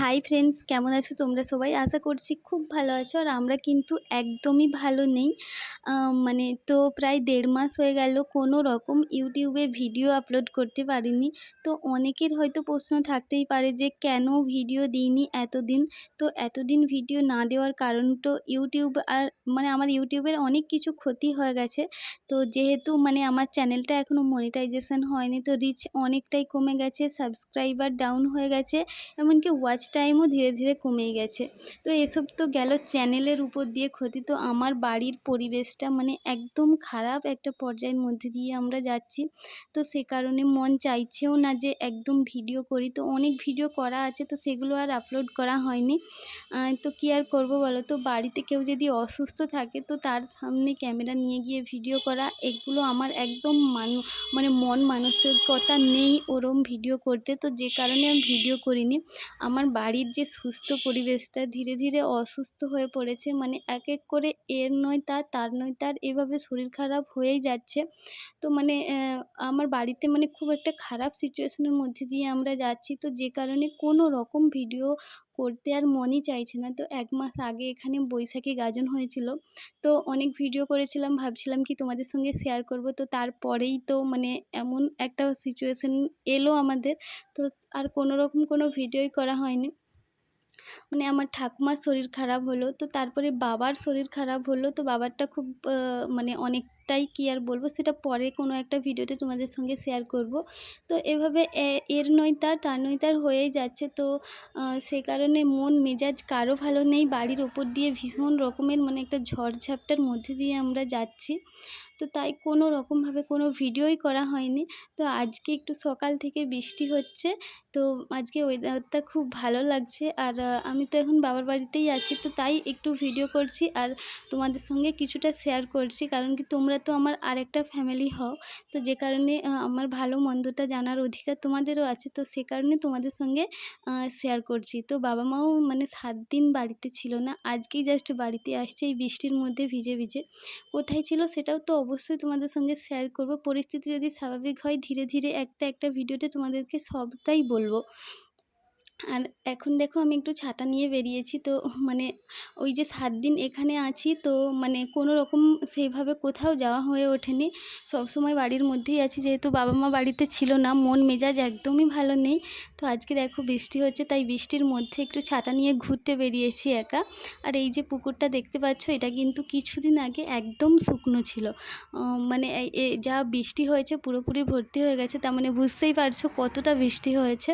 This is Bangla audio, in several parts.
হাই ফ্রেন্ডস কেমন আছো তোমরা সবাই? আশা করছি খুব ভালো আছো আর আমরা কিন্তু একদমই ভালো নেই। মানে তো প্রায় দেড় মাস হয়ে গেল কোনো রকম ইউটিউবে ভিডিও আপলোড করতে পারিনি। তো অনেকের হয়তো প্রশ্ন থাকতেই পারে যে কেন ভিডিও দিইনি এতদিন? তো এতদিন ভিডিও না দেওয়ার কারণ তো ইউটিউব আর মানে আমার ইউটিউবের অনেক কিছু ক্ষতি হয়ে গেছে। তো যেহেতু মানে আমার চ্যানেলটা এখনও মনিটাইজেশন হয়নি, তো রিচ অনেকটাই কমে গেছে সাবস্ক্রাইবার ডাউন হয়ে গেছে, এমনকি ওয়াচ টাইমও ধীরে ধীরে কমে গেছে। তো এসব তো গেল চ্যানেলের উপর দিয়ে ক্ষতি তো আমার বাড়ির পরিবেশটা মানে একদম খারাপ একটা পর্যায়ের মধ্যে দিয়ে আমরা যাচ্ছি। তো সে কারণে মন চাইছেও না যে একদম ভিডিও করি। তো অনেক ভিডিও করা আছে, তো সেগুলো আর আপলোড করা হয়নি। তো কী আর করব বলো? তো বাড়িতে কেউ যদি অসুস্থ থাকে, তো তার সামনে ক্যামেরা নিয়ে গিয়ে ভিডিও করা, এগুলো আমার একদম মান মানে মন মানসিকতা নেই ওরম ভিডিও করতে। তো যে কারণে আমি ভিডিও করিনি। আমার বাড়ির যে সুস্থ পরিবেশটা ধীরে ধীরে অসুস্থ হয়ে পড়েছে মানে এক এক করে এর নয় তার তার নয় তার এভাবে শরীর খারাপ হয়েই যাচ্ছে। তো মানে আমার বাড়িতে মানে খুব একটা খারাপ সিচুয়েশনের মধ্যে দিয়ে আমরা যাচ্ছি। তো যে কারণে কোনো রকম ভিডিও করতে আর মনই চাইছে না। তো এক মাস আগে এখানে বৈশাখী গাজন হয়েছিল। তো অনেক ভিডিও করেছিলাম, ভাবছিলাম কি তোমাদের সঙ্গে শেয়ার করব। তো তারপরেই তো মানে এমন একটা সিচুয়েশান এলো আমাদের। তো আর কোনো রকম কোনো ভিডিওই করা হয়নি। মানে আমার ঠাকুমার শরীর খারাপ হলো। তো তারপরে বাবার শরীর খারাপ হলো, তো বাবারটা খুব মানে অনেকটাই কি আর বলব, সেটা পরে কোনো একটা ভিডিওতে তোমাদের সঙ্গে শেয়ার করব। তো এভাবে এর নয় তার তার নয় তার হয়েই যাচ্ছে। তো সে কারণে মন মেজাজ কারও ভালো নেই, বাড়ির ওপর দিয়ে ভীষণ রকমের মানে একটা ঝড়ঝাপটার মধ্যে দিয়ে আমরা যাচ্ছি। তো তাই কোনো রকমভাবে কোনো ভিডিওই করা হয়নি। তো আজকে একটু সকাল থেকে বৃষ্টি হচ্ছে। তো আজকে ওয়েদারটা খুব ভালো লাগছে। আর আমি তো এখন বাবার বাড়িতেই আছি, তো তাই একটু ভিডিও করছি আর তোমাদের সঙ্গে কিছুটা শেয়ার করছি। কারণ কি তোমরা তো আমার আরেকটা ফ্যামিলি হও, তো যে কারণে আমার ভালো মন্দটা জানার অধিকার তোমাদেরও আছে, তো সে কারণে তোমাদের সঙ্গে শেয়ার করছি। তো বাবা মাও মানে সাত দিন বাড়িতে ছিল না, আজকেই জাস্ট বাড়িতে আসছে এই বৃষ্টির মধ্যে ভিজে ভিজে। কোথায় ছিল সেটাও তো অবশ্যই তোমাদের সঙ্গে শেয়ার করব। পরিস্থিতি যদি স্বাভাবিক হয়, ধীরে ধীরে একটা একটা ভিডিওতে তোমাদেরকে সবটাই বলব। আর এখন দেখো আমি একটু ছাতা নিয়ে বেরিয়েছি তো মানে ওই যে সাত দিন এখানে আছি তো মানে কোনো রকম সেইভাবে কোথাও যাওয়া হয়ে ওঠেনি। সবসময় বাড়ির মধ্যেই আছি যেহেতু বাবা মা বাড়িতে ছিল না, মন মেজাজ একদমই ভালো নেই। তো আজকে দেখো বৃষ্টি হচ্ছে তাই বৃষ্টির মধ্যে একটু ছাতা নিয়ে ঘুরতে বেরিয়েছি একা। আর এই যে পুকুরটা দেখতে পাচ্ছ এটা কিন্তু কিছুদিন আগে একদম শুকনো ছিল। মানে যা বৃষ্টি হয়েছে পুরোপুরি ভর্তি হয়ে গেছে, তার মানে বুঝতেই পারছ কতটা বৃষ্টি হয়েছে।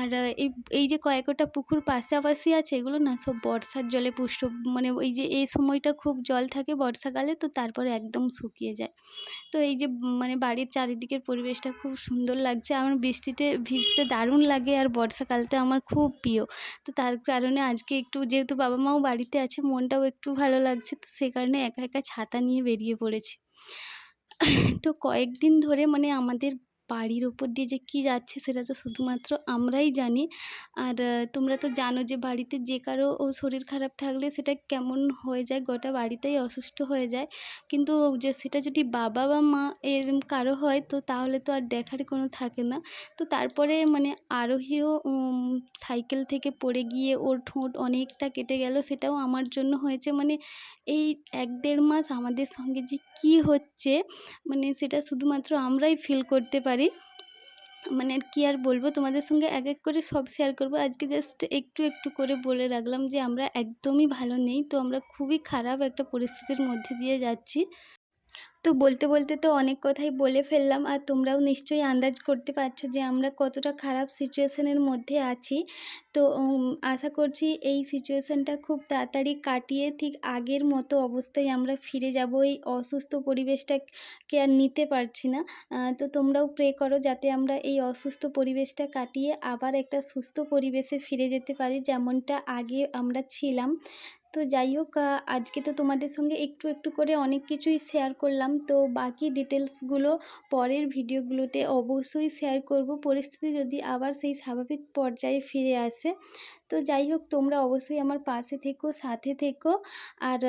আর এই এই যে কয়েকটা পুকুর পাশাপাশি আছে, এগুলো না সব বর্ষার জলে পুষ্ট মানে ওই যে এই সময়টা খুব জল থাকে বর্ষাকালে, তো তারপরে একদম শুকিয়ে যায়। তো এই যে মানে বাড়ির চারিদিকের পরিবেশটা খুব সুন্দর লাগছে, আমার বৃষ্টিতে ভিজতে দারুণ লাগে আর বর্ষাকালটা আমার খুব প্রিয়। তো তার কারণে আজকে একটু যেহেতু বাবা মাও বাড়িতে আছে, মনটাও একটু ভালো লাগছে, তো সে কারণে একা একা ছাতা নিয়ে বেরিয়ে পড়েছি। তো কয়েকদিন ধরে মানে আমাদের বাড়ির ওপর দিয়ে যে কী যাচ্ছে সেটা তো শুধুমাত্র আমরাই জানি। আর তোমরা তো জানো যে বাড়িতে যে কারও ও শরীর খারাপ থাকলে সেটা কেমন হয়ে যায়, গোটা বাড়িতেই অসুস্থ হয়ে যায়। কিন্তু যে সেটা যদি বাবা বা মা এরম কারও হয় তো তাহলে তো আর দেখার কোনো থাকে না। তো তারপরে মানে আরোহীও সাইকেল থেকে পড়ে গিয়ে ওর ঠোঁট অনেকটা কেটে গেল, সেটাও আমার জন্য হয়েছে। মানে এই এক দেড় মাস আমাদের সঙ্গে যে কি হচ্ছে মানে সেটা শুধুমাত্র আমরাই ফিল করতে পারি। মানে কি আর বলব, তোমাদের সঙ্গে এক এক করে সব শেয়ার করব। আজকে জাস্ট একটু একটু করে বলে রাখলাম যে আমরা একদমই ভালো নেই, তো আমরা খুবই খারাপ একটা পরিস্থিতির মধ্যে দিয়ে যাচ্ছি। তো বলতে বলতে তো অনেক কথাই বলে ফেললাম আর তোমরাও নিশ্চয়ই আন্দাজ করতে পারছ যে আমরা কতটা খারাপ সিচুয়েশানের মধ্যে আছি। তো আশা করছি এই সিচুয়েশানটা খুব তাড়াতাড়ি কাটিয়ে ঠিক আগের মতো অবস্থায় আমরা ফিরে যাব। এই অসুস্থ পরিবেশটাকে আর নিতে পারছি না। তো তোমরাও প্রে করো যাতে আমরা এই অসুস্থ পরিবেশটা কাটিয়ে আবার একটা সুস্থ পরিবেশে ফিরে যেতে পারি যেমনটা আগে আমরা ছিলাম। তো যাই হোক আজকে তো তোমাদের সঙ্গে একটু একটু করে অনেক কিছুই শেয়ার করলাম। করলাম তো বাকি ডিটেলসগুলো পরের ভিডিওগুলোতে অবশ্যই শেয়ার করব। পরিস্থিতি যদি আবার সেই স্বাভাবিক পর্যায়ে ফিরে আসে। তো যাই হোক, তোমরা অবশ্যই আমার পাশে থেকো, সাথে থেকো। আর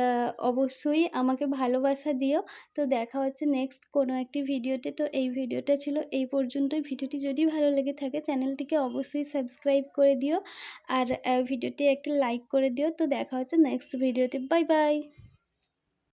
অবশ্যই আমাকে ভালোবাসা দিও। তো দেখা হচ্ছে নেক্সট কোনো একটি ভিডিওতে। তো এই ভিডিওটা ছিল এই পর্যন্তই। ভিডিওটি যদি ভালো লেগে থাকে, চ্যানেলটিকে অবশ্যই সাবস্ক্রাইব করে দিও। আর ভিডিওটি একটি লাইক করে দিও। তো দেখা হচ্ছে নেক্সট ভিডিওতে। Bye bye!